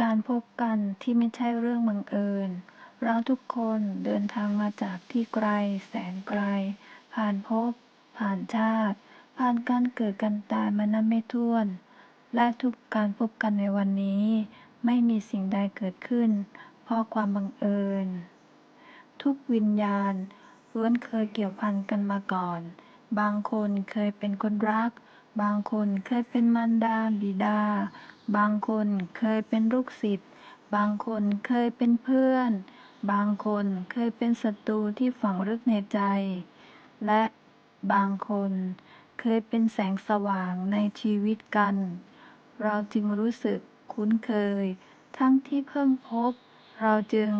การพบกันที่ไม่ใช่เรื่องบังเอิญ เราทุกคนเดินทางมาจากที่ไกลแสนไกล ผ่านภพ ผ่านชาติ ผ่านการเกิดการตายมานับไม่ถ้วน และทุกการพบกันในวันนี้ ไม่มีสิ่งใดเกิดขึ้น เพราะความบังเอิญ ทุกวิญญาณล้วนเคยเกี่ยวพันกันมาก่อน บางคนเคยเป็นคนรัก บางคนเคยเป็นมารดาบิดา บางคนเคยเป็นลูกศิษย์ บางคนเคยเป็นเพื่อน บางคนเคยเป็นศัตรูที่ฝังลึกในใจ และบางคนเคยเป็นแสงสว่างในชีวิตกัน เราจึงรู้สึกคุ้นเคย ทั้งที่เพิ่งพบ เราจึง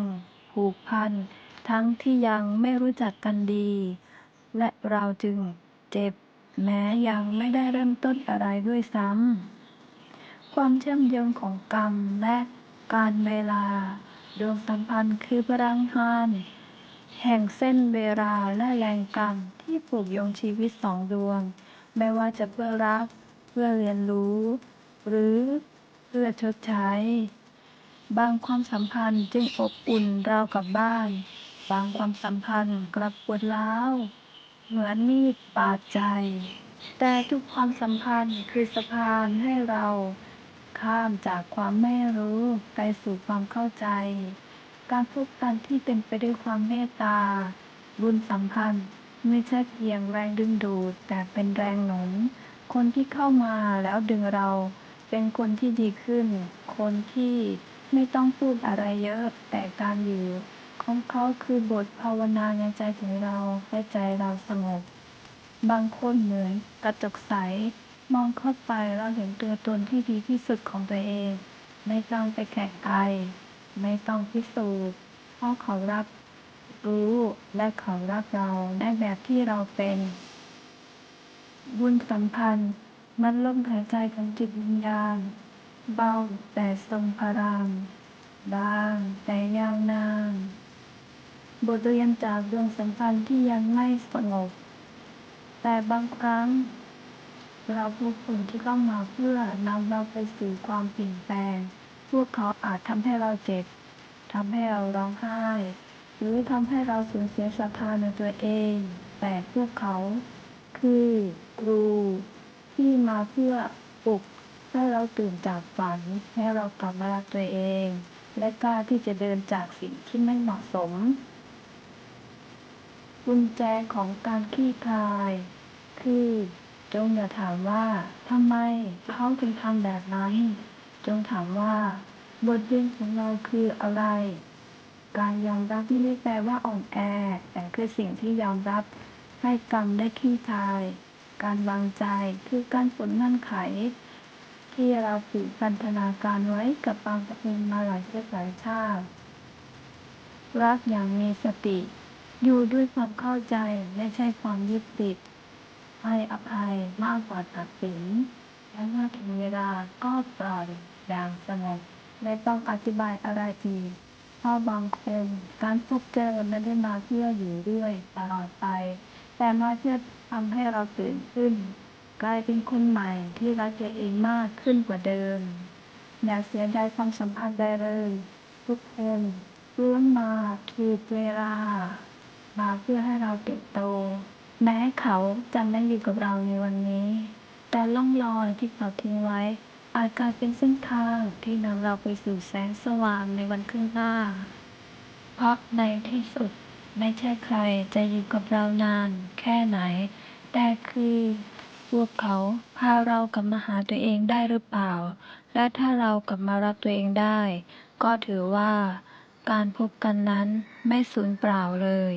ผูกพัน ทั้งที่ยังไม่รู้จักกันดี และเราจึงเจ็บ แม้ยังไม่ได้เริ่มต้นอะไรด้วยซ้ำ ความเชื่อมโยงของกรรมและการเวลา ดวงสัมพันธ์คือพลังงานแห่งเส้นเวลาและแรงกรรมที่ผูกโยงชีวิตสองดวง ไม่ว่าจะเพื่อรัก เพื่อเรียนรู้ หรือเพื่อชดใช้ บางความสัมพันธ์จึงอบอุ่นราวกับบ้าน บางความสัมพันธ์กลับปวดร้าว เหมือนมีดบาดใจ แต่ทุกความสัมพันธ์คือสะพานให้เราข้ามจากความไม่รู้ไปสู่ความเข้าใจ การพบกันที่เต็มไปด้วยความเมตตา บุญสัมพันธ์ไม่ใช่เพียงแรงดึงดูดแต่เป็นแรงหนุน คนที่เข้ามาแล้วดึงเรา เป็นคนที่ดีขึ้น คนที่ไม่ต้องพูดอะไรเยอะแต่การอยู่ ของเขาคือบทภาวนาในใจของเรา ให้ใจเราสงบ บางคนเหมือนกระจกใส มองเข้าไปเราเห็นตัวตนที่ดีที่สุดของตัวเอง ไม่ต้องไปแข่งใครไม่ต้องพิสูจน์เพราะเขารับรู้และเขารักเราในแบบที่เราเป็น บุญสัมพันธ์ มันลมหายใจของจิตวิญญาณ เบาแต่ทรงพลังบางแต่ยาวนาน บทเรียนจากดวงสัมพันธ์ที่ยังไม่สงบ แต่บางครั้ง เราพบคนที่เข้ามาเพื่อนำเราไปสู่ความเปลี่ยนแปลง พวกเขาอาจทำให้เราเจ็บทำให้เราร้องไห้ หรือทำให้เราสูญเสียศรัทธาในตัวเอง แต่พวกเขา คือครูที่มาเพื่อปลุกให้เราตื่นจากฝัน ให้เรากลับมารักตัวเอง และกล้าที่จะเดินจากสิ่งที่ไม่เหมาะสม กุญแจของการคลี่คลาย คือ จงอย่าถามว่าทำไมเขาถึงทำแบบนั้นจงถามว่า บทเรียนของเราคืออะไร การยอมรับไม่ได้แปลว่าอ่อนแอ แต่คือสิ่งที่ยอมรับให้กรรมได้คลี่คลาย การวางใจคือการปลดเงื่อนไข ที่เราผูกพันธนาการไว้กับบางคนมาหลายเชื้อสายชาติรักอย่างมีสติ อยู่ด้วยความเข้าใจไม่ใช่ความยึดติด ให้อภัยมากกว่าตัดสิน และเมื่อถึงเวลาก็ปล่อยอย่างสงบไม่ต้องอธิบายอะไรอีเพราะบางคนการพบเจอไม่ได้มาเพื่ออยู่เรื่อยตลอดไป แต่มาเพื่อทำให้เราตื่นขึ้น กลายเป็นคนใหม่ที่รักตัวเองมากขึ้นกว่าเดิม อย่าเสียดายความสัมพันธ์ใดเลย ทุกคนล้วนมาถูกเวลา มาเพื่อให้เราเติบโต แม้เขาจะไม่อยู่กับเราในวันนี้ แต่ล่องรอยที่เขาทิ้งไว้ อาจกลายเป็นเส้นทางที่นำเราไปสู่แสงสว่างในวันข้างหน้า เพราะในที่สุดไม่ใช่ใครจะอยู่กับเรานานแค่ไหน แต่คือพวกเขาพาเรากลับมาหาตัวเองได้หรือเปล่า และถ้าเรากลับมารักตัวเองได้ ก็ถือว่าการพบกันนั้นไม่สูญเปล่าเลย